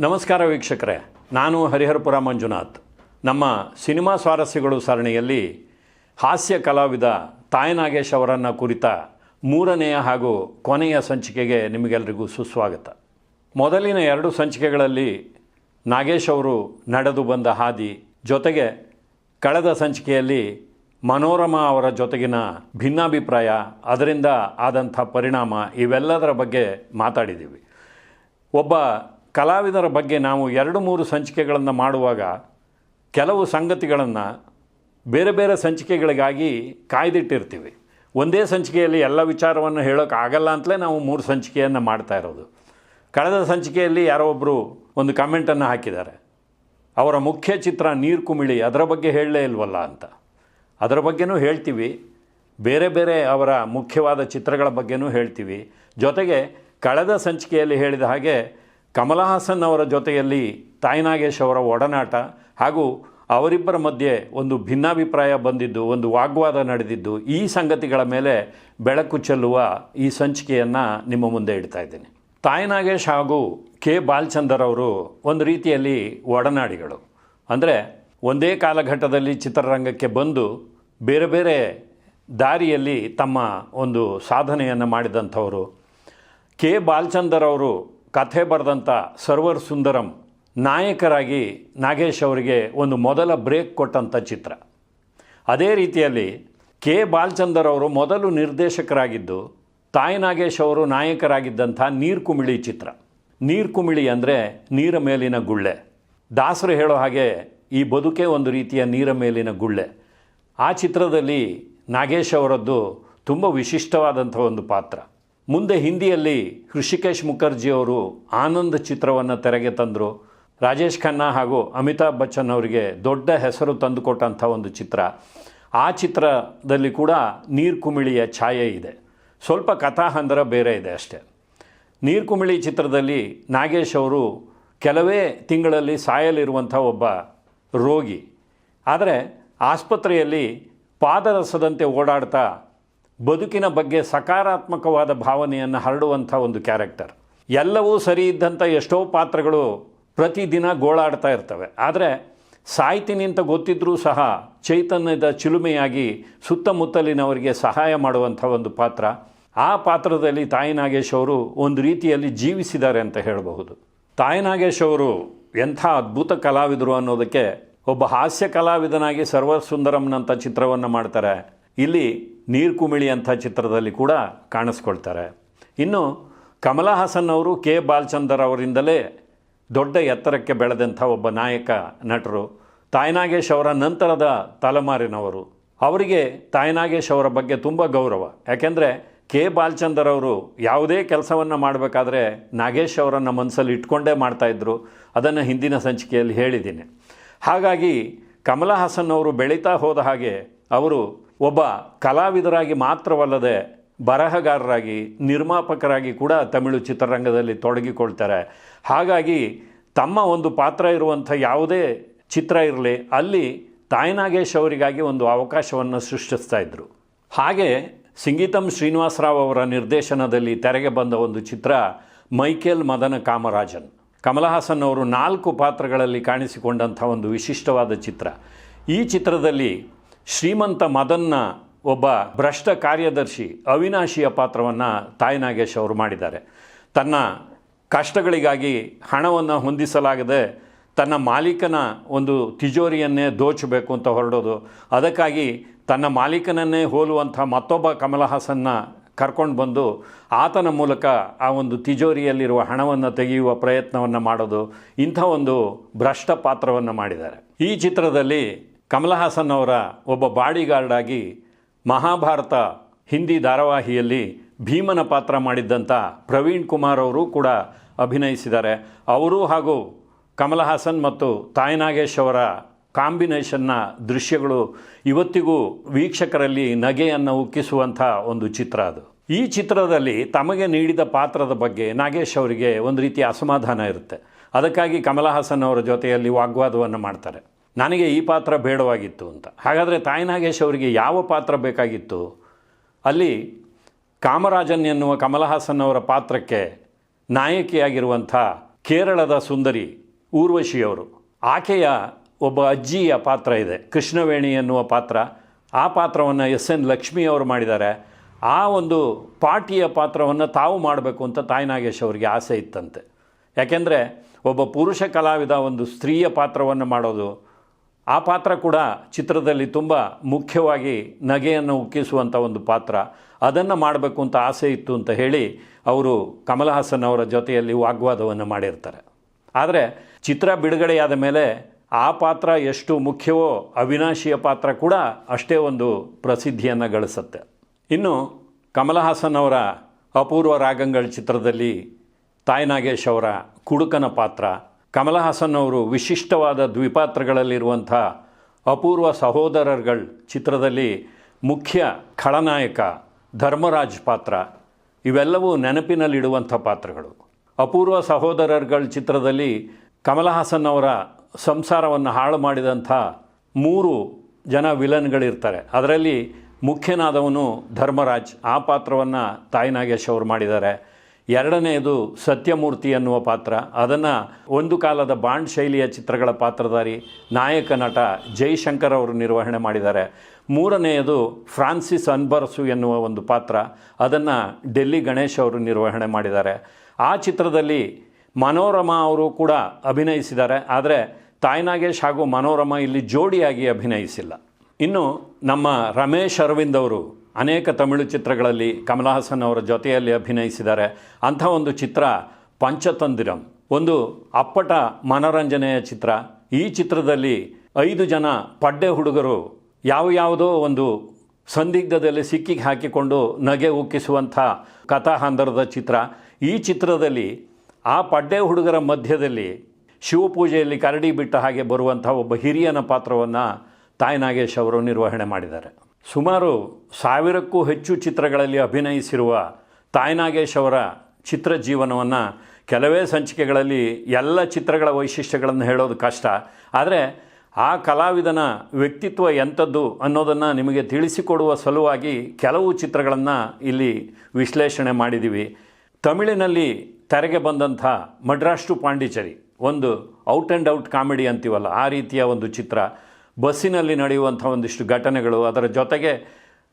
ನಮಸ್ಕಾರ ವೀಕ್ಷಕರೇ, ನಾನು ಹರಿಹರಪುರ ಮಂಜುನಾಥ್. ನಮ್ಮ ಸಿನಿಮಾ ಸ್ವಾರಸ್ಯಗಳು ಸರಣಿಯಲ್ಲಿ ಹಾಸ್ಯ ಕಲಾವಿದ ತಾಯನಾಗೇಶ್ ಅವರನ್ನು ಕುರಿತ ಮೂರನೆಯ ಹಾಗೂ ಕೊನೆಯ ಸಂಚಿಕೆಗೆ ನಿಮಗೆಲ್ಲರಿಗೂ ಸುಸ್ವಾಗತ. ಮೊದಲಿನ ಎರಡು ಸಂಚಿಕೆಗಳಲ್ಲಿ ನಾಗೇಶ್ ಅವರು ನಡೆದು ಬಂದ ಹಾದಿ ಜೊತೆಗೆ ಕಳೆದ ಸಂಚಿಕೆಯಲ್ಲಿ ಮನೋರಮಾ ಅವರ ಜೊತೆಗಿನ ಭಿನ್ನಾಭಿಪ್ರಾಯ, ಅದರಿಂದ ಆದಂಥ ಪರಿಣಾಮ ಇವೆಲ್ಲದರ ಬಗ್ಗೆ ಮಾತಾಡಿದ್ದೀವಿ. ಒಬ್ಬ ಕಲಾವಿದರ ಬಗ್ಗೆ ನಾವು ಎರಡು ಮೂರು ಸಂಚಿಕೆಗಳನ್ನು ಮಾಡುವಾಗ ಕೆಲವು ಸಂಗತಿಗಳನ್ನು ಬೇರೆ ಬೇರೆ ಸಂಚಿಕೆಗಳಿಗಾಗಿ ಕಾಯ್ದಿಟ್ಟಿರ್ತೀವಿ. ಒಂದೇ ಸಂಚಿಕೆಯಲ್ಲಿ ಎಲ್ಲ ವಿಚಾರವನ್ನು ಹೇಳೋಕೆ ಆಗಲ್ಲ ಅಂತಲೇ ನಾವು ಮೂರು ಸಂಚಿಕೆಯನ್ನು ಮಾಡ್ತಾ ಇರೋದು. ಕಳೆದ ಸಂಚಿಕೆಯಲ್ಲಿ ಯಾರೋ ಒಬ್ಬರು ಒಂದು ಕಮೆಂಟನ್ನು ಹಾಕಿದ್ದಾರೆ. ಅವರ ಮುಖ್ಯ ಚಿತ್ರ ನೀರು ಕುಮಿಳಿ ಅದರ ಬಗ್ಗೆ ಹೇಳಲೇ ಇಲ್ವಲ್ಲ ಅಂತ. ಅದರ ಬಗ್ಗೆನೂ ಹೇಳ್ತೀವಿ. ಬೇರೆ ಬೇರೆ ಅವರ ಮುಖ್ಯವಾದ ಚಿತ್ರಗಳ ಬಗ್ಗೆನೂ ಹೇಳ್ತೀವಿ. ಜೊತೆಗೆ ಕಳೆದ ಸಂಚಿಕೆಯಲ್ಲಿ ಹೇಳಿದ ಹಾಗೆ ಕಮಲ ಹಾಸನ್ ಅವರ ಜೊತೆಯಲ್ಲಿ ತಾಯಿ ನಾಗೇಶ್ ಅವರ ಒಡನಾಟ ಹಾಗೂ ಅವರಿಬ್ಬರ ಮಧ್ಯೆ ಒಂದು ಭಿನ್ನಾಭಿಪ್ರಾಯ ಬಂದಿದ್ದು, ಒಂದು ವಾಗ್ವಾದ ನಡೆದಿದ್ದು, ಈ ಸಂಗತಿಗಳ ಮೇಲೆ ಬೆಳಕು ಚೆಲ್ಲುವ ಈ ಸಂಚಿಕೆಯನ್ನು ನಿಮ್ಮ ಮುಂದೆ ಇಡ್ತಾ ಇದ್ದೀನಿ. ತಾಯಿ ನಾಗೇಶ್ ಹಾಗೂ ಕೆ. ಬಾಲ್ಚಂದರ್ ಅವರು ಒಂದು ರೀತಿಯಲ್ಲಿ ಒಡನಾಡಿಗಳು. ಅಂದರೆ ಒಂದೇ ಕಾಲಘಟ್ಟದಲ್ಲಿ ಚಿತ್ರರಂಗಕ್ಕೆ ಬಂದು ಬೇರೆ ಬೇರೆ ದಾರಿಯಲ್ಲಿ ತಮ್ಮ ಒಂದು ಸಾಧನೆಯನ್ನು ಮಾಡಿದಂಥವರು. ಕೆ. ಬಾಲ್ಚಂದರ್ ಅವರು ಕಥೆ ಬರೆದಂಥ ಸರ್ವರ್ ಸುಂದರಂ ನಾಯಕರಾಗಿ ನಾಗೇಶ್ ಅವರಿಗೆ ಒಂದು ಮೊದಲ ಬ್ರೇಕ್ ಕೊಟ್ಟಂಥ ಚಿತ್ರ. ಅದೇ ರೀತಿಯಲ್ಲಿ ಕೆ ಬಾಲ್ಚಂದರ್ ಅವರು ಮೊದಲು ನಿರ್ದೇಶಕರಾಗಿದ್ದು, ತಾಯಿ ನಾಗೇಶ್ ಅವರು ನಾಯಕರಾಗಿದ್ದಂಥ ನೀರ್ಕುಮಿಳಿ ಚಿತ್ರ. ನೀರ್ಕುಮಿಳಿ ಅಂದರೆ ನೀರ ಮೇಲಿನ ಗುಳ್ಳೆ. ದಾಸರು ಹೇಳೋ ಹಾಗೆ ಈ ಬದುಕೆ ಒಂದು ರೀತಿಯ ನೀರ ಮೇಲಿನ ಗುಳ್ಳೆ. ಆ ಚಿತ್ರದಲ್ಲಿ ನಾಗೇಶ್ ಅವರದ್ದು ತುಂಬ ವಿಶಿಷ್ಟವಾದಂಥ ಒಂದು ಪಾತ್ರ. ಮುಂದೆ ಹಿಂದಿಯಲ್ಲಿ ಹೃಷಿಕೇಶ್ ಮುಖರ್ಜಿಯವರು ಆನಂದ್ ಚಿತ್ರವನ್ನು ತೆರೆಗೆ ತಂದರು. ರಾಜೇಶ್ ಖನ್ನಾ ಹಾಗೂ ಅಮಿತಾಬ್ ಬಚ್ಚನ್ ಅವರಿಗೆ ದೊಡ್ಡ ಹೆಸರು ತಂದುಕೊಟ್ಟಂಥ ಒಂದು ಚಿತ್ರ. ಆ ಚಿತ್ರದಲ್ಲಿ ಕೂಡ ನೀರು ಕುಮಿಳಿಯ ಛಾಯೆ ಇದೆ. ಸ್ವಲ್ಪ ಕಥಾಹಂದರ ಬೇರೆ ಇದೆ ಅಷ್ಟೇ. ನೀರು ಕುಮಿಳಿ ಚಿತ್ರದಲ್ಲಿ ನಾಗೇಶ್ ಅವರು ಕೆಲವೇ ತಿಂಗಳಲ್ಲಿ ಸಾಯಲಿರುವಂಥ ಒಬ್ಬ ರೋಗಿ. ಆದರೆ ಆಸ್ಪತ್ರೆಯಲ್ಲಿ ಪಾದರಸದಂತೆ ಓಡಾಡ್ತಾ ಬದುಕಿನ ಬಗ್ಗೆ ಸಕಾರಾತ್ಮಕವಾದ ಭಾವನೆಯನ್ನು ಹರಡುವಂಥ ಒಂದು ಕ್ಯಾರೆಕ್ಟರ್. ಎಲ್ಲವೂ ಸರಿ ಇದ್ದಂಥ ಎಷ್ಟೋ ಪಾತ್ರಗಳು ಪ್ರತಿದಿನ ಗೋಳಾಡ್ತಾ ಇರ್ತವೆ. ಆದರೆ ಸಾಯ್ತೀನಿ ಅಂತ ಗೊತ್ತಿದ್ರೂ ಸಹ ಚೈತನ್ಯದ ಚಿಲುಮೆಯಾಗಿ ಸುತ್ತಮುತ್ತಲಿನವರಿಗೆ ಸಹಾಯ ಮಾಡುವಂಥ ಒಂದು ಪಾತ್ರ. ಆ ಪಾತ್ರದಲ್ಲಿ ತಾಯಿ ನಾಗೇಶ್ ಅವರು ಒಂದು ರೀತಿಯಲ್ಲಿ ಜೀವಿಸಿದ್ದಾರೆ ಅಂತ ಹೇಳಬಹುದು. ತಾಯಿ ನಾಗೇಶ್ ಅವರು ಎಂಥ ಅದ್ಭುತ ಕಲಾವಿದರು ಅನ್ನೋದಕ್ಕೆ ಒಬ್ಬ ಹಾಸ್ಯ ಕಲಾವಿದನಾಗಿ ಸರ್ವ ಸುಂದರಂನಂಥ ಚಿತ್ರವನ್ನು ಮಾಡ್ತಾರೆ. ಇಲ್ಲಿ ನೀರು ಕುಮಿಳಿ ಅಂಥ ಚಿತ್ರದಲ್ಲಿ ಕೂಡ ಕಾಣಿಸ್ಕೊಳ್ತಾರೆ. ಇನ್ನು ಕಮಲ ಹಾಸನ್ ಅವರು ಕೆ ಬಾಲಚಂದರ್ ಅವರಿಂದಲೇ ದೊಡ್ಡ ಎತ್ತರಕ್ಕೆ ಬೆಳೆದಂಥ ಒಬ್ಬ ನಾಯಕ ನಟರು. ತಾಯ್ನಾಗೇಶ್ ಅವರ ನಂತರದ ತಲೆಮಾರಿನವರು. ಅವರಿಗೆ ತಾಯ್ನಾಗೇಶ್ ಅವರ ಬಗ್ಗೆ ತುಂಬ ಗೌರವ. ಯಾಕೆಂದರೆ ಕೆ ಬಾಲಚಂದರ್ ಅವರು ಯಾವುದೇ ಕೆಲಸವನ್ನು ಮಾಡಬೇಕಾದ್ರೆ ನಾಗೇಶ್ ಅವರನ್ನು ಮನಸ್ಸಲ್ಲಿ ಇಟ್ಕೊಂಡೇ ಮಾಡ್ತಾಯಿದ್ರು ಅದನ್ನು ಹಿಂದಿನ ಸಂಚಿಕೆಯಲ್ಲಿ ಹೇಳಿದ್ದೀನಿ. ಹಾಗಾಗಿ ಕಮಲ ಹಾಸನ್ ಅವರು ಬೆಳೀತಾ ಹೋದ ಹಾಗೆ ಅವರು ಒಬ್ಬ ಕಲಾವಿದರಾಗಿ ಮಾತ್ರವಲ್ಲದೆ ಬರಹಗಾರರಾಗಿ, ನಿರ್ಮಾಪಕರಾಗಿ ಕೂಡ ತಮಿಳು ಚಿತ್ರರಂಗದಲ್ಲಿ ತೊಡಗಿಕೊಳ್ತಾರೆ. ಹಾಗಾಗಿ ತಮ್ಮ ಒಂದು ಪಾತ್ರ ಇರುವಂಥ ಯಾವುದೇ ಚಿತ್ರ ಇರಲಿ, ಅಲ್ಲಿ ತಾಯ್ನಾಗೇಶ್ ಅವರಿಗಾಗಿ ಒಂದು ಅವಕಾಶವನ್ನು ಸೃಷ್ಟಿಸ್ತಾ ಇದ್ದರು ಹಾಗೆ ಸಿಂಗೀತಂ ಶ್ರೀನಿವಾಸರಾವ್ ಅವರ ನಿರ್ದೇಶನದಲ್ಲಿ ತೆರೆಗೆ ಬಂದ ಒಂದು ಚಿತ್ರ ಮೈಕೇಲ್ ಮದನ ಕಾಮರಾಜನ್. ಕಮಲಹಾಸನ್ ಅವರು ನಾಲ್ಕು ಪಾತ್ರಗಳಲ್ಲಿ ಕಾಣಿಸಿಕೊಂಡಂಥ ಒಂದು ವಿಶಿಷ್ಟವಾದ ಚಿತ್ರ. ಈ ಚಿತ್ರದಲ್ಲಿ ಶ್ರೀಮಂತ ಮದನ್ನ ಒಬ್ಬ ಭ್ರಷ್ಟ ಕಾರ್ಯದರ್ಶಿ ಅವಿನಾಶಿಯ ಪಾತ್ರವನ್ನು ತಾಯಿ ನಾಗೇಶ್ ಅವರು ಮಾಡಿದ್ದಾರೆ. ತನ್ನ ಕಷ್ಟಗಳಿಗಾಗಿ ಹಣವನ್ನು ಹೊಂದಿಸಲಾಗದೆ ತನ್ನ ಮಾಲೀಕನ ಒಂದು ತಿಜೋರಿಯನ್ನೇ ದೋಚಬೇಕು ಅಂತ ಹೊರಡೋದು. ಅದಕ್ಕಾಗಿ ತನ್ನ ಮಾಲೀಕನನ್ನೇ ಹೋಲುವಂಥ ಮತ್ತೊಬ್ಬ ಕಮಲ ಹಾಸನ್ನ ಕರ್ಕೊಂಡು ಬಂದು ಆತನ ಮೂಲಕ ಆ ಒಂದು ತಿಜೋರಿಯಲ್ಲಿರುವ ಹಣವನ್ನು ತೆಗೆಯುವ ಪ್ರಯತ್ನವನ್ನು ಮಾಡೋದು ಇಂಥ ಒಂದು ಭ್ರಷ್ಟ ಪಾತ್ರವನ್ನು ಮಾಡಿದ್ದಾರೆ. ಈ ಚಿತ್ರದಲ್ಲಿ ಕಮಲ ಹಾಸನ್ ಅವರ ಒಬ್ಬ ಬಾಡಿಗಾರ್ಡಾಗಿ ಮಹಾಭಾರತ ಹಿಂದಿ ಧಾರಾವಾಹಿಯಲ್ಲಿ ಭೀಮನ ಪಾತ್ರ ಮಾಡಿದ್ದಂಥ ಪ್ರವೀಣ್ ಕುಮಾರ್ ಅವರು ಕೂಡ ಅಭಿನಯಿಸಿದ್ದಾರೆ. ಅವರು ಹಾಗೂ ಕಮಲ ಹಾಸನ್ ಮತ್ತು ತಾಯಿನಾಗೇಶ್ ಅವರ ಕಾಂಬಿನೇಷನ್ನ ದೃಶ್ಯಗಳು ಇವತ್ತಿಗೂ ವೀಕ್ಷಕರಲ್ಲಿ ನಗೆಯನ್ನು ಉಕ್ಕಿಸುವಂಥ ಒಂದು ಚಿತ್ರ ಅದು. ಈ ಚಿತ್ರದಲ್ಲಿ ತಮಗೆ ನೀಡಿದ ಪಾತ್ರದ ಬಗ್ಗೆ ನಾಗೇಶ್ ಅವರಿಗೆ ಒಂದು ರೀತಿಯ ಅಸಮಾಧಾನ ಇರುತ್ತೆ. ಅದಕ್ಕಾಗಿ ಕಮಲ ಹಾಸನ್ ಅವರ ಜೊತೆಯಲ್ಲಿ ವಾಗ್ವಾದವನ್ನು ಮಾಡ್ತಾರೆ. ನನಗೆ ಈ ಪಾತ್ರ ಬೇಡವಾಗಿತ್ತು ಅಂತ. ಹಾಗಾದರೆ ತಾಯಿ ನಾಗೇಶ್ ಅವರಿಗೆ ಯಾವ ಪಾತ್ರ ಬೇಕಾಗಿತ್ತು? ಅಲ್ಲಿ ಕಾಮರಾಜನ್ ಎನ್ನುವ ಕಮಲಹಾಸನ್ ಅವರ ಪಾತ್ರಕ್ಕೆ ನಾಯಕಿಯಾಗಿರುವಂಥ ಕೇರಳದ ಸುಂದರಿ ಊರ್ವಶಿಯವರು. ಆಕೆಯ ಒಬ್ಬ ಅಜ್ಜಿಯ ಪಾತ್ರ ಇದೆ. ಕೃಷ್ಣವೇಣಿ ಎನ್ನುವ ಪಾತ್ರ. ಆ ಪಾತ್ರವನ್ನು ಎಸ್ ಎನ್ ಲಕ್ಷ್ಮಿ ಅವರು ಮಾಡಿದ್ದಾರೆ. ಆ ಒಂದು ಪಾಟಿಯ ಪಾತ್ರವನ್ನು ತಾವು ಮಾಡಬೇಕು ಅಂತ ತಾಯಿ ನಾಗೇಶ್ ಅವರಿಗೆ ಆಸೆ ಇತ್ತಂತೆ. ಯಾಕೆಂದರೆ ಒಬ್ಬ ಪುರುಷ ಕಲಾವಿದ ಒಂದು ಸ್ತ್ರೀಯ ಪಾತ್ರವನ್ನು ಮಾಡೋದು ಆ ಪಾತ್ರ ಕೂಡ ಚಿತ್ರದಲ್ಲಿ ತುಂಬ ಮುಖ್ಯವಾಗಿ ನಗೆಯನ್ನು ಉಕ್ಕಿಸುವಂಥ ಒಂದು ಪಾತ್ರ. ಅದನ್ನು ಮಾಡಬೇಕು ಅಂತ ಆಸೆ ಇತ್ತು ಅಂತ ಹೇಳಿ ಅವರು ಕಮಲ್ ಹಾಸನ್ ಅವರ ಜೊತೆಯಲ್ಲಿ ವಾಗ್ವಾದವನ್ನು ಮಾಡಿರ್ತಾರೆ. ಆದರೆ ಚಿತ್ರ ಬಿಡುಗಡೆಯಾದ ಮೇಲೆ ಆ ಪಾತ್ರ ಎಷ್ಟು ಮುಖ್ಯವೋ ಅವಿನಾಶಿಯ ಪಾತ್ರ ಕೂಡ ಅಷ್ಟೇ ಒಂದು ಪ್ರಸಿದ್ಧಿಯನ್ನು ಗಳಿಸುತ್ತೆ. ಇನ್ನು ಕಮಲ್ ಹಾಸನ್ ಅವರ ಅಪೂರ್ವ ರಾಗಂಗಳ ಚಿತ್ರದಲ್ಲಿ ತಾಯಿ ನಾಗೇಶ್ ಅವರ ಕುಡುಕನ ಪಾತ್ರ ಕಮಲ್ ಹಾಸನ್ ಅವರು ವಿಶಿಷ್ಟವಾದ ದ್ವಿಪಾತ್ರಗಳಲ್ಲಿರುವಂಥ ಅಪೂರ್ವ ಸಹೋದರರ್ಗಳ ಚಿತ್ರದಲ್ಲಿ ಮುಖ್ಯ ಖಳನಾಯಕ, ಧರ್ಮರಾಜ್ ಪಾತ್ರ. ಇವೆಲ್ಲವೂ ನೆನಪಿನಲ್ಲಿಡುವಂಥ ಪಾತ್ರಗಳು. ಅಪೂರ್ವ ಸಹೋದರರುಗಳ ಚಿತ್ರದಲ್ಲಿ ಕಮಲ್ ಹಾಸನ್ ಅವರ ಸಂಸಾರವನ್ನು ಹಾಳು ಮಾಡಿದಂಥ ಮೂರು ಜನ ವಿಲನ್ಗಳಿರ್ತಾರೆ. ಅದರಲ್ಲಿ ಮುಖ್ಯನಾದವನು ಧರ್ಮರಾಜ್. ಆ ಪಾತ್ರವನ್ನು ತಾಯಿ ನಾಗೇಶ್ ಅವರು ಮಾಡಿದ್ದಾರೆ. ಎರಡನೆಯದು ಸತ್ಯಮೂರ್ತಿ ಅನ್ನುವ ಪಾತ್ರ. ಅದನ್ನು ಒಂದು ಕಾಲದ ಬಾಂಡ್ ಶೈಲಿಯ ಚಿತ್ರಗಳ ಪಾತ್ರಧಾರಿ, ನಾಯಕ ನಟ ಜೈಶಂಕರ್ ಅವರು ನಿರ್ವಹಣೆ ಮಾಡಿದ್ದಾರೆ. ಮೂರನೆಯದು ಫ್ರಾನ್ಸಿಸ್ ಅನ್ಬರ್ಸು ಎನ್ನುವ ಒಂದು ಪಾತ್ರ. ಅದನ್ನು ಡೆಲ್ಲಿ ಗಣೇಶ್ ಅವರು ನಿರ್ವಹಣೆ ಮಾಡಿದ್ದಾರೆ. ಆ ಚಿತ್ರದಲ್ಲಿ ಮನೋರಮಾ ಅವರು ಕೂಡ ಅಭಿನಯಿಸಿದ್ದಾರೆ. ಆದರೆ ತಾಯ್ನಾಗೇಶ್ ಹಾಗೂ ಮನೋರಮಾ ಇಲ್ಲಿ ಜೋಡಿಯಾಗಿ ಅಭಿನಯಿಸಿಲ್ಲ. ಇನ್ನು ನಮ್ಮ ರಮೇಶ್ ಅರವಿಂದ್ ಅವರು ಅನೇಕ ತಮಿಳು ಚಿತ್ರಗಳಲ್ಲಿ ಕಮಲಹಾಸನ್ ಅವರ ಜೊತೆಯಲ್ಲಿ ಅಭಿನಯಿಸಿದ್ದಾರೆ. ಅಂಥ ಒಂದು ಚಿತ್ರ ಪಂಚತಂದಿರಂ. ಒಂದು ಅಪ್ಪಟ ಮನೋರಂಜನೆಯ ಚಿತ್ರ. ಈ ಚಿತ್ರದಲ್ಲಿ ಐದು ಜನ ಪಡ್ಡೆ ಹುಡುಗರು ಯಾವ ಯಾವುದೋ ಒಂದು ಸಂದಿಗ್ಧದಲ್ಲಿ ಸಿಕ್ಕಿಗೆ ಹಾಕಿಕೊಂಡು ನಗೆ ಉಕ್ಕಿಸುವಂಥ ಕಥಾಹಂದರದ ಚಿತ್ರ. ಈ ಚಿತ್ರದಲ್ಲಿ ಆ ಪಡ್ಡೆ ಹುಡುಗರ ಮಧ್ಯದಲ್ಲಿ ಶಿವಪೂಜೆಯಲ್ಲಿ ಕರಡಿ ಬಿಟ್ಟ ಹಾಗೆ ಬರುವಂಥ ಒಬ್ಬ ಹಿರಿಯನ ಪಾತ್ರವನ್ನು ತಾಯಿ ನಾಗೇಶ್ ಅವರು ನಿರ್ವಹಣೆ ಮಾಡಿದ್ದಾರೆ. ಸುಮಾರು ಸಾವಿರಕ್ಕೂ ಹೆಚ್ಚು ಚಿತ್ರಗಳಲ್ಲಿ ಅಭಿನಯಿಸಿರುವ ತಾಯ್ನಾಗೇಶ್ ಅವರ ಚಿತ್ರ ಜೀವನವನ್ನು ಕೆಲವೇ ಸಂಚಿಕೆಗಳಲ್ಲಿ ಎಲ್ಲ ಚಿತ್ರಗಳ ವೈಶಿಷ್ಟ್ಯಗಳನ್ನು ಹೇಳೋದು ಕಷ್ಟ. ಆದರೆ ಆ ಕಲಾವಿದನ ವ್ಯಕ್ತಿತ್ವ ಎಂಥದ್ದು ಅನ್ನೋದನ್ನು ನಿಮಗೆ ತಿಳಿಸಿಕೊಡುವ ಸಲುವಾಗಿ ಕೆಲವು ಚಿತ್ರಗಳನ್ನು ಇಲ್ಲಿ ವಿಶ್ಲೇಷಣೆ ಮಾಡಿದ್ದೀವಿ ತಮಿಳಿನಲ್ಲಿ ತೆರೆಗೆ ಬಂದಂಥ ಮಡ್ರಾಸ್ ಟು ಪಾಂಡಿಚೇರಿ, ಒಂದು ಔಟ್ ಆ್ಯಂಡ್ ಔಟ್ ಕಾಮಿಡಿ ಅಂತೀವಲ್ಲ, ಆ ರೀತಿಯ ಒಂದು ಚಿತ್ರ. ಬಸ್ಸಿನಲ್ಲಿ ನಡೆಯುವಂಥ ಒಂದಿಷ್ಟು ಘಟನೆಗಳು, ಅದರ ಜೊತೆಗೆ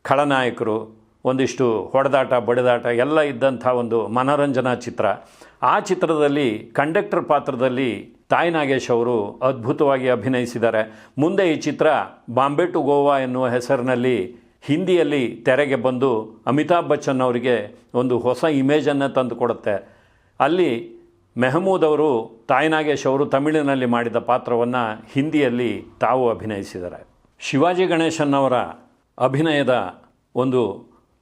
ಖಳನಾಯಕರು, ಒಂದಿಷ್ಟು ಹೊಡೆದಾಟ, ಬಡಿದಾಟ, ಎಲ್ಲ ಇದ್ದಂಥ ಒಂದು ಮನೋರಂಜನಾ ಚಿತ್ರ. ಆ ಚಿತ್ರದಲ್ಲಿ ಕಂಡಕ್ಟರ್ ಪಾತ್ರದಲ್ಲಿ ತಾಯಿ ನಾಗೇಶ್ ಅವರು ಅದ್ಭುತವಾಗಿ ಅಭಿನಯಿಸಿದ್ದಾರೆ. ಮುಂದೆ ಈ ಚಿತ್ರ ಬಾಂಬೆ ಟು ಗೋವಾ ಎನ್ನುವ ಹೆಸರಿನಲ್ಲಿ ಹಿಂದಿಯಲ್ಲಿ ತೆರೆಗೆ ಬಂದು ಅಮಿತಾಬ್ ಬಚ್ಚನ್ ಅವರಿಗೆ ಒಂದು ಹೊಸ ಇಮೇಜನ್ನು ತಂದುಕೊಡುತ್ತೆ. ಅಲ್ಲಿ ಮೆಹಮೂದ್ ಅವರು ತಾಯಿ ನಾಗೇಶ್ ಅವರು ತಮಿಳಿನಲ್ಲಿ ಮಾಡಿದ ಪಾತ್ರವನ್ನು ಹಿಂದಿಯಲ್ಲಿ ತಾವು ಅಭಿನಯಿಸಿದ್ದಾರೆ. ಶಿವಾಜಿ ಗಣೇಶನ್ ಅವರ ಅಭಿನಯದ ಒಂದು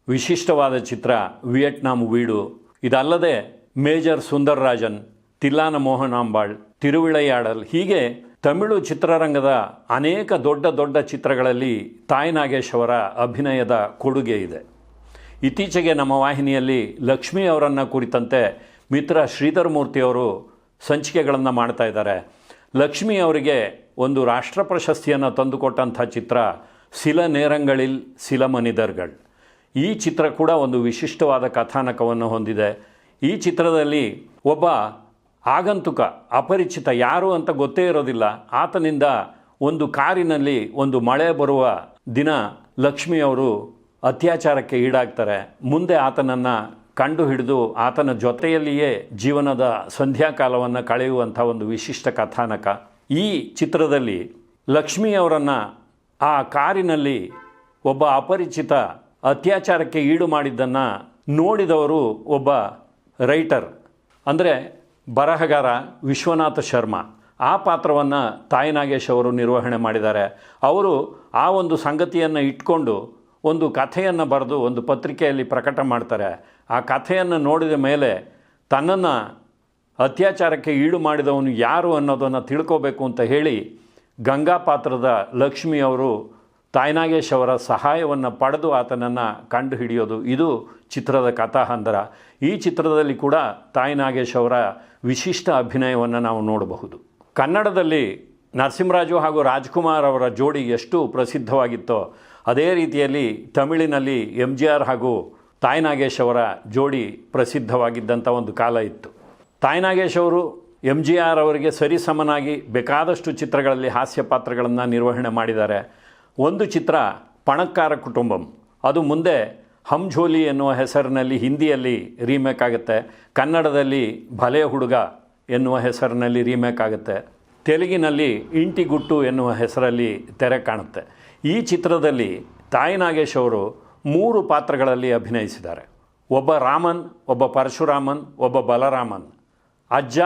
ವಿಶಿಷ್ಟವಾದ ಚಿತ್ರ ವಿಯೆಟ್ನಾಂ ವೀಡು. ಇದಲ್ಲದೆ ಮೇಜರ್ ಸುಂದರ್ ರಾಜನ್ ತಿಲ್ಲಾನ ಮೋಹನ್ ಅಂಬಾಳ್ ತಿರುವಿಳೆಯಾಡಲ್ ಹೀಗೆ ತಮಿಳು ಚಿತ್ರರಂಗದ ಅನೇಕ ದೊಡ್ಡ ದೊಡ್ಡ ಚಿತ್ರಗಳಲ್ಲಿ ತಾಯಿ ನಾಗೇಶ್ ಅವರ ಅಭಿನಯದ ಕೊಡುಗೆ ಇದೆ. ಇತ್ತೀಚೆಗೆ ನಮ್ಮ ವಾಹಿನಿಯಲ್ಲಿ ಲಕ್ಷ್ಮಿ ಅವರನ್ನು ಕುರಿತಂತೆ ಮಿತ್ರ ಶ್ರೀಧರ್ ಮೂರ್ತಿಯವರು ಸಂಚಿಕೆಗಳನ್ನು ಮಾಡ್ತಾ ಇದ್ದಾರೆ. ಲಕ್ಷ್ಮಿ ಅವರಿಗೆ ಒಂದು ರಾಷ್ಟ್ರ ಪ್ರಶಸ್ತಿಯನ್ನು ತಂದುಕೊಟ್ಟಂಥ ಚಿತ್ರ ಸಿಲ ನೇರಂಗಳಿಲ್ ಸಿಲ ಮನಿದರ್ಗಳ್. ಈ ಚಿತ್ರ ಕೂಡ ಒಂದು ವಿಶಿಷ್ಟವಾದ ಕಥಾನಕವನ್ನು ಹೊಂದಿದೆ. ಈ ಚಿತ್ರದಲ್ಲಿ ಒಬ್ಬ ಆಗಂತುಕ, ಅಪರಿಚಿತ ಯಾರು ಅಂತ ಗೊತ್ತೇ ಇರೋದಿಲ್ಲ. ಆತನಿಂದ ಒಂದು ಕಾರಿನಲ್ಲಿ ಒಂದು ಮಳೆ ಬರುವ ದಿನ ಲಕ್ಷ್ಮಿ ಅವರು ಅತ್ಯಾಚಾರಕ್ಕೆ ಈಡಾಗ್ತಾರೆ. ಮುಂದೆ ಆತನನ್ನು ಕಂಡು ಹಿಡಿದು ಆತನ ಜೊತೆಯಲ್ಲಿಯೇ ಜೀವನದ ಸಂಧ್ಯಾಕಾಲವನ್ನು ಕಳೆಯುವಂಥ ಒಂದು ವಿಶಿಷ್ಟ ಕಥಾನಕ. ಈ ಚಿತ್ರದಲ್ಲಿ ಲಕ್ಷ್ಮಿಯವರನ್ನು ಆ ಕಾರಿನಲ್ಲಿ ಒಬ್ಬ ಅಪರಿಚಿತ ಅತ್ಯಾಚಾರಕ್ಕೆ ಈಡು ಮಾಡಿದ್ದನ್ನು ನೋಡಿದವರು ಒಬ್ಬ ರೈಟರ್. ಅಂದರೆ ಬರಹಗಾರ ವಿಶ್ವನಾಥ ಶರ್ಮಾ. ಆ ಪಾತ್ರವನ್ನು ತಾಯಿ ನಾಗೇಶ್ ಅವರು ನಿರ್ವಹಣೆ ಮಾಡಿದ್ದಾರೆ. ಅವರು ಆ ಒಂದು ಸಂಗತಿಯನ್ನು ಇಟ್ಕೊಂಡು ಒಂದು ಕಥೆಯನ್ನು ಬರೆದು ಒಂದು ಪತ್ರಿಕೆಯಲ್ಲಿ ಪ್ರಕಟ ಮಾಡ್ತಾರೆ. ಆ ಕಥೆಯನ್ನು ನೋಡಿದ ಮೇಲೆ ತನ್ನನ್ನು ಅತ್ಯಾಚಾರಕ್ಕೆ ಈಡು ಮಾಡಿದವನು ಯಾರು ಅನ್ನೋದನ್ನು ತಿಳ್ಕೋಬೇಕು ಅಂತ ಹೇಳಿ ಗಂಗಾ ಪಾತ್ರದ ಲಕ್ಷ್ಮಿ ಅವರು ತಾಯ್ನಾಗೇಶ್ ಅವರ ಸಹಾಯವನ್ನು ಪಡೆದು ಆತನನ್ನು ಕಂಡು ಹಿಡಿಯೋದು ಇದು ಚಿತ್ರದ ಕಥಾಹಂದರ. ಈ ಚಿತ್ರದಲ್ಲಿ ಕೂಡ ತಾಯಿ ನಾಗೇಶ್ ಅವರ ವಿಶಿಷ್ಟ ಅಭಿನಯವನ್ನು ನಾವು ನೋಡಬಹುದು. ಕನ್ನಡದಲ್ಲಿ ನರಸಿಂಹರಾಜು ಹಾಗೂ ರಾಜ್ಕುಮಾರ್ ಅವರ ಜೋಡಿ ಎಷ್ಟು ಪ್ರಸಿದ್ಧವಾಗಿತ್ತೋ ಅದೇ ರೀತಿಯಲ್ಲಿ ತಮಿಳಿನಲ್ಲಿ ಎಂ ಜಿ ಆರ್ ಹಾಗೂ ತಾಯ್ನಾಗೇಶ್ ಅವರ ಜೋಡಿ ಪ್ರಸಿದ್ಧವಾಗಿದ್ದಂಥ ಒಂದು ಕಾಲ ಇತ್ತು. ತಾಯ್ನಾಗೇಶ್ ಅವರು ಎಂ ಜಿ ಆರ್ ಅವರಿಗೆ ಸರಿಸಮನಾಗಿ ಬೇಕಾದಷ್ಟು ಚಿತ್ರಗಳಲ್ಲಿ ಹಾಸ್ಯ ಪಾತ್ರಗಳನ್ನು ನಿರ್ವಹಣೆ ಮಾಡಿದ್ದಾರೆ. ಒಂದು ಚಿತ್ರ ಪಣಕ್ಕಾರ ಕುಟುಂಬಂ. ಅದು ಮುಂದೆ ಹಂಝೋಲಿ ಎನ್ನುವ ಹೆಸರಿನಲ್ಲಿ ಹಿಂದಿಯಲ್ಲಿ ರೀಮೇಕ್ ಆಗುತ್ತೆ. ಕನ್ನಡದಲ್ಲಿ ಭಲೆ ಹುಡುಗ ಎನ್ನುವ ಹೆಸರಿನಲ್ಲಿ ರೀಮೇಕ್ ಆಗುತ್ತೆ. ತೆಲುಗಿನಲ್ಲಿ ಇಂಟಿಗುಟ್ಟು ಎನ್ನುವ ಹೆಸರಲ್ಲಿ ತೆರೆ ಕಾಣುತ್ತೆ. ಈ ಚಿತ್ರದಲ್ಲಿ ತಾಯಿ ನಾಗೇಶ್ ಅವರು ಮೂರು ಪಾತ್ರಗಳಲ್ಲಿ ಅಭಿನಯಿಸಿದ್ದಾರೆ. ಒಬ್ಬ ರಾಮನ್, ಒಬ್ಬ ಪರಶುರಾಮನ್, ಒಬ್ಬ ಬಲರಾಮನ್. ಅಜ್ಜ,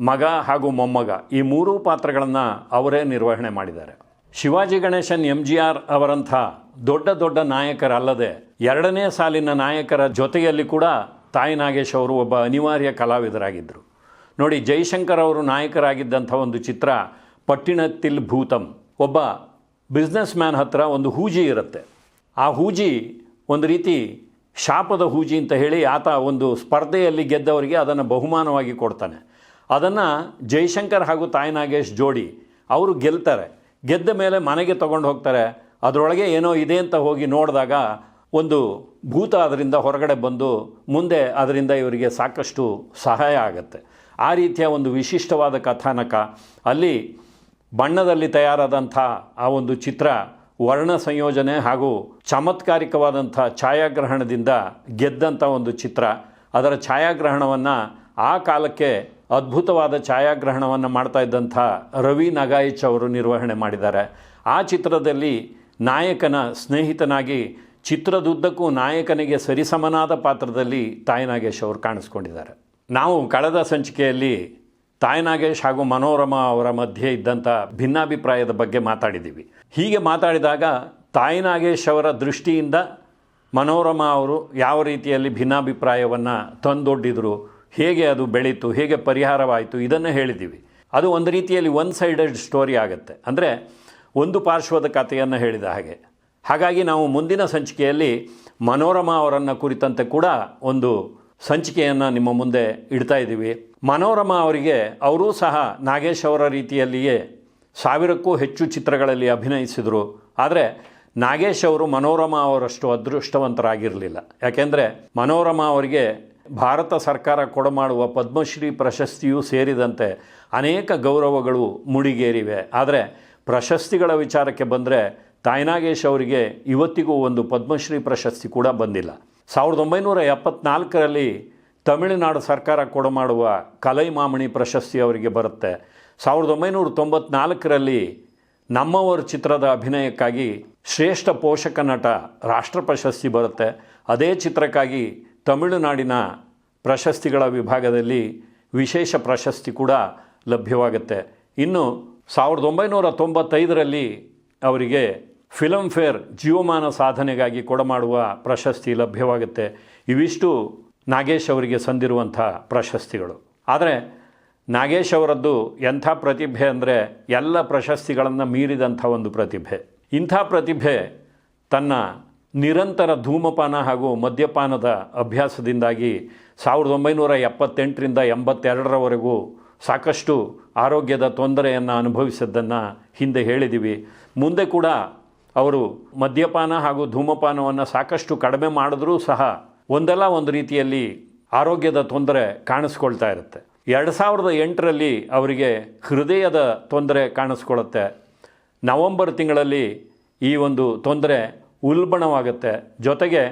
ಮಗ ಹಾಗೂ ಮೊಮ್ಮಗ ಈ ಮೂರೂ ಪಾತ್ರಗಳನ್ನು ಅವರೇ ನಿರ್ವಹಣೆ ಮಾಡಿದ್ದಾರೆ. Shivaji Ganesan M G R ಅವರಂಥ ದೊಡ್ಡ ದೊಡ್ಡ ನಾಯಕರಲ್ಲದೆ ಎರಡನೇ ಸಾಲಿನ ನಾಯಕರ ಜೊತೆಯಲ್ಲಿ ಕೂಡ ತಾಯಿ ನಾಗೇಶ್ ಅವರು ಒಬ್ಬ ಅನಿವಾರ್ಯ ಕಲಾವಿದರಾಗಿದ್ದರು ನೋಡಿ, ಜೈಶಂಕರ್ ಅವರು ನಾಯಕರಾಗಿದ್ದಂಥ ಒಂದು ಚಿತ್ರ ಪಟ್ಟಿಣತಿಲ್ ಭೂತಂ. ಒಬ್ಬ ಬಿಸ್ನೆಸ್ ಮ್ಯಾನ್ ಹತ್ರ ಒಂದು ಹೂಜಿ ಇರುತ್ತೆ. ಆ ಹೂಜಿ ಒಂದು ರೀತಿ ಶಾಪದ ಹೂಜಿ ಅಂತ ಹೇಳಿ ಆತ ಒಂದು ಸ್ಪರ್ಧೆಯಲ್ಲಿ ಗೆದ್ದವರಿಗೆ ಅದನ್ನು ಬಹುಮಾನವಾಗಿ ಕೊಡ್ತಾನೆ. ಅದನ್ನು ಜೈಶಂಕರ್ ಹಾಗೂ ತಾಯಿ ನಾಗೇಶ್ ಜೋಡಿ ಅವರು ಗೆಲ್ತಾರೆ. ಗೆದ್ದ ಮೇಲೆ ಮನೆಗೆ ತಗೊಂಡು ಹೋಗ್ತಾರೆ. ಅದರೊಳಗೆ ಏನೋ ಇದೆ ಅಂತ ಹೋಗಿ ನೋಡಿದಾಗ ಒಂದು ಭೂತ ಅದರಿಂದ ಹೊರಗಡೆ ಬಂದು ಮುಂದೆ ಅದರಿಂದ ಇವರಿಗೆ ಸಾಕಷ್ಟು ಸಹಾಯ ಆಗುತ್ತೆ. ಆ ರೀತಿಯ ಒಂದು ವಿಶಿಷ್ಟವಾದ ಕಥಾನಕ. ಅಲ್ಲಿ ಬಣ್ಣದಲ್ಲಿ ತಯಾರಾದಂಥ ಆ ಒಂದು ಚಿತ್ರ ವರ್ಣ ಸಂಯೋಜನೆ ಹಾಗೂ ಚಮತ್ಕಾರಿಕವಾದಂಥ ಛಾಯಾಗ್ರಹಣದಿಂದ ಗೆದ್ದಂಥ ಒಂದು ಚಿತ್ರ. ಅದರ ಛಾಯಾಗ್ರಹಣವನ್ನು ಆ ಕಾಲಕ್ಕೆ ಅದ್ಭುತವಾದ ಛಾಯಾಗ್ರಹಣವನ್ನು ಮಾಡ್ತಾ ಇದ್ದಂಥ ರವಿ ನಗಾಯಿಚ್ ಅವರು ನಿರ್ವಹಣೆ ಮಾಡಿದ್ದಾರೆ. ಆ ಚಿತ್ರದಲ್ಲಿ ನಾಯಕನ ಸ್ನೇಹಿತನಾಗಿ ಚಿತ್ರದುದ್ದಕ್ಕೂ ನಾಯಕನಿಗೆ ಸರಿಸಮನಾದ ಪಾತ್ರದಲ್ಲಿ ತಾಯಿ ನಾಗೇಶ್ ಅವರು ಕಾಣಿಸ್ಕೊಂಡಿದ್ದಾರೆ. ನಾವು ಕಳೆದ ಸಂಚಿಕೆಯಲ್ಲಿ ನಾಗೇಶ್ ಹಾಗೂ ಮನೋರಮ ಅವರ ಮಧ್ಯೆ ಇದ್ದಂಥ ಭಿನ್ನಾಭಿಪ್ರಾಯದ ಬಗ್ಗೆ ಮಾತಾಡಿದ್ದೀವಿ. ಹೀಗೆ ಮಾತಾಡಿದಾಗ ನಾಗೇಶ್ ಅವರ ದೃಷ್ಟಿಯಿಂದ ಮನೋರಮ ಅವರು ಯಾವ ರೀತಿಯಲ್ಲಿ ಭಿನ್ನಾಭಿಪ್ರಾಯವನ್ನು ತಂದೊಡ್ಡಿದ್ರು, ಹೇಗೆ ಅದು ಬೆಳೀತು, ಹೇಗೆ ಪರಿಹಾರವಾಯಿತು ಇದನ್ನು ಹೇಳಿದ್ದೀವಿ. ಅದು ಒಂದು ರೀತಿಯಲ್ಲಿ ಒನ್ ಸೈಡೆಡ್ ಸ್ಟೋರಿ ಆಗುತ್ತೆ. ಅಂದರೆ ಒಂದು ಪಾರ್ಶ್ವದ ಕಥೆಯನ್ನು ಹೇಳಿದ ಹಾಗೆ. ಹಾಗಾಗಿ ನಾವು ಮುಂದಿನ ಸಂಚಿಕೆಯಲ್ಲಿ ಮನೋರಮ ಅವರನ್ನು ಕುರಿತಂತೆ ಕೂಡ ಒಂದು ಸಂಚಿಕೆಯನ್ನು ನಿಮ್ಮ ಮುಂದೆ ಇಡ್ತಾ ಇದ್ದೀವಿ. ಮನೋರಮಾ ಅವರಿಗೆ, ಅವರೂ ಸಹ ನಾಗೇಶ್ ಅವರ ರೀತಿಯಲ್ಲಿಯೇ ಸಾವಿರಕ್ಕೂ ಹೆಚ್ಚು ಚಿತ್ರಗಳಲ್ಲಿ ಅಭಿನಯಿಸಿದರು. ಆದರೆ ನಾಗೇಶ್ ಅವರು ಮನೋರಮಾ ಅವರಷ್ಟು ಅದೃಷ್ಟವಂತರಾಗಿರಲಿಲ್ಲ. ಯಾಕೆಂದರೆ ಮನೋರಮಾ ಅವರಿಗೆ ಭಾರತ ಸರ್ಕಾರ ಕೊಡಮಾಡುವ ಪದ್ಮಶ್ರೀ ಪ್ರಶಸ್ತಿಯೂ ಸೇರಿದಂತೆ ಅನೇಕ ಗೌರವಗಳು ಮುಡಿಗೇರಿವೆ. ಆದರೆ ಪ್ರಶಸ್ತಿಗಳ ವಿಚಾರಕ್ಕೆ ಬಂದರೆ ತಾಯ್ನಾಗೇಶ್ ಅವರಿಗೆ ಇವತ್ತಿಗೂ ಒಂದು ಪದ್ಮಶ್ರೀ ಪ್ರಶಸ್ತಿ ಕೂಡ ಬಂದಿಲ್ಲ. ಸಾವಿರದ ಒಂಬೈನೂರ ಎಪ್ಪತ್ನಾಲ್ಕರಲ್ಲಿ ತಮಿಳುನಾಡು ಸರ್ಕಾರ ಕೊಡಮಾಡುವ ಕಲೈಮಾಮಣಿ ಪ್ರಶಸ್ತಿ ಅವರಿಗೆ ಬರುತ್ತೆ. ಸಾವಿರದ ಒಂಬೈನೂರ ತೊಂಬತ್ನಾಲ್ಕರಲ್ಲಿ ನಮ್ಮವರ ಚಿತ್ರದ ಅಭಿನಯಕ್ಕಾಗಿ ಶ್ರೇಷ್ಠ ಪೋಷಕ ನಟ ರಾಷ್ಟ್ರ ಪ್ರಶಸ್ತಿ ಬರುತ್ತೆ. ಅದೇ ಚಿತ್ರಕ್ಕಾಗಿ ತಮಿಳುನಾಡಿನ ಪ್ರಶಸ್ತಿಗಳ ವಿಭಾಗದಲ್ಲಿ ವಿಶೇಷ ಪ್ರಶಸ್ತಿ ಕೂಡ ಲಭ್ಯವಾಗುತ್ತೆ. ಇನ್ನು ಸಾವಿರದ ಒಂಬೈನೂರ ತೊಂಬತ್ತೈದರಲ್ಲಿ ಅವರಿಗೆ ಫಿಲಮ್ ಫೇರ್ ಜೀವಮಾನ ಸಾಧನೆಗಾಗಿ ಕೊಡಮಾಡುವ ಪ್ರಶಸ್ತಿ ಲಭ್ಯವಾಗುತ್ತೆ. ಇವಿಷ್ಟು ನಾಗೇಶ್ ಅವರಿಗೆ ಸಂದಿರುವಂಥ ಪ್ರಶಸ್ತಿಗಳು. ಆದರೆ ನಾಗೇಶ್ ಅವರದ್ದು ಎಂಥ ಪ್ರತಿಭೆ ಅಂದರೆ ಎಲ್ಲ ಪ್ರಶಸ್ತಿಗಳನ್ನು ಮೀರಿದಂಥ ಒಂದು ಪ್ರತಿಭೆ. ಇಂಥ ಪ್ರತಿಭೆ ತನ್ನ ನಿರಂತರ ಧೂಮಪಾನ ಹಾಗೂ ಮದ್ಯಪಾನದ ಅಭ್ಯಾಸದಿಂದಾಗಿ ಸಾವಿರದ ಒಂಬೈನೂರ ಎಪ್ಪತ್ತೆಂಟರಿಂದ ಎಂಬತ್ತೆರಡರವರೆಗೂ ಸಾಕಷ್ಟು ಆರೋಗ್ಯದ ತೊಂದರೆಯನ್ನು ಅನುಭವಿಸಿದ್ದನ್ನು ಹಿಂದೆ ಹೇಳಿದ್ದೀವಿ ಮುಂದೆ ಕೂಡ ಅವರು ಮದ್ಯಪಾನ ಹಾಗೂ ಧೂಮಪಾನವನ್ನು ಸಾಕಷ್ಟು ಕಡಿಮೆ ಮಾಡಿದ್ರೂ ಸಹ ಒಂದಲ್ಲ ಒಂದು ರೀತಿಯಲ್ಲಿ ಆರೋಗ್ಯದ ತೊಂದರೆ ಕಾಣಿಸ್ಕೊಳ್ತಾ ಇರುತ್ತೆ. ಎರಡು ಸಾವಿರದ ಎಂಟರಲ್ಲಿ ಅವರಿಗೆ ಹೃದಯದ ತೊಂದರೆ ಕಾಣಿಸ್ಕೊಳ್ಳುತ್ತೆ ನವಂಬರ್ ತಿಂಗಳಲ್ಲಿ ಈ ಒಂದು ತೊಂದರೆ ಉಲ್ಬಣವಾಗುತ್ತೆ. ಜೊತೆಗೆ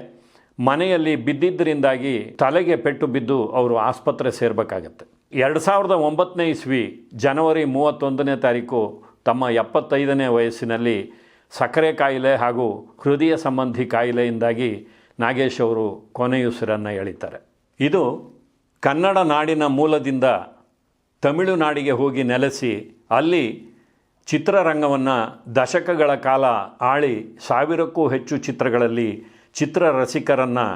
ಮನೆಯಲ್ಲಿ ಬಿದ್ದಿದ್ದರಿಂದಾಗಿ ತಲೆಗೆ ಪೆಟ್ಟು ಬಿದ್ದು ಅವರು ಆಸ್ಪತ್ರೆ ಸೇರಬೇಕಾಗತ್ತೆ. ಎರಡು ಸಾವಿರದ ಒಂಬತ್ತನೇ ಇಸ್ವಿ, ಜನವರಿ ಮೂವತ್ತೊಂದನೇ ತಾರೀಕು ತಮ್ಮ ಎಪ್ಪತ್ತೈದನೇ ವಯಸ್ಸಿನಲ್ಲಿ ಸಕ್ಕರೆ ಕಾಯಿಲೆ ಹಾಗೂ ಹೃದಯ ಸಂಬಂಧಿ ಕಾಯಿಲೆಯಿಂದಾಗಿ ನಾಗೇಶ್ ಅವರು ಕೊನೆಯುಸಿರನ್ನು ಎಳಿತಾರೆ. ಇದು ಕನ್ನಡ ನಾಡಿನ ಮೂಲದಿಂದ ತಮಿಳುನಾಡಿಗೆ ಹೋಗಿ ನೆಲೆಸಿ ಅಲ್ಲಿ ಚಿತ್ರರಂಗವನ್ನು ದಶಕಗಳ ಕಾಲ ಆಳಿ ಸಾವಿರಕ್ಕೂ ಹೆಚ್ಚು ಚಿತ್ರಗಳಲ್ಲಿ ಚಿತ್ರ ರಸಿಕರನ್ನು,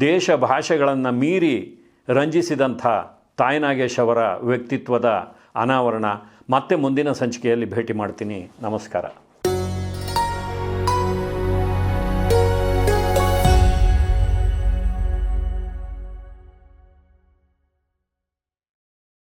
ದೇಶ ಭಾಷೆಗಳನ್ನು ಮೀರಿ ರಂಜಿಸಿದಂಥ ತಾಯ್ನಾಗೇಶ್ ಅವರ ವ್ಯಕ್ತಿತ್ವದ ಅನಾವರಣ ಮತ್ತೆ ಮುಂದಿನ ಸಂಚಿಕೆಯಲ್ಲಿ ಭೇಟಿ ಮಾಡ್ತೀನಿ. ನಮಸ್ಕಾರ.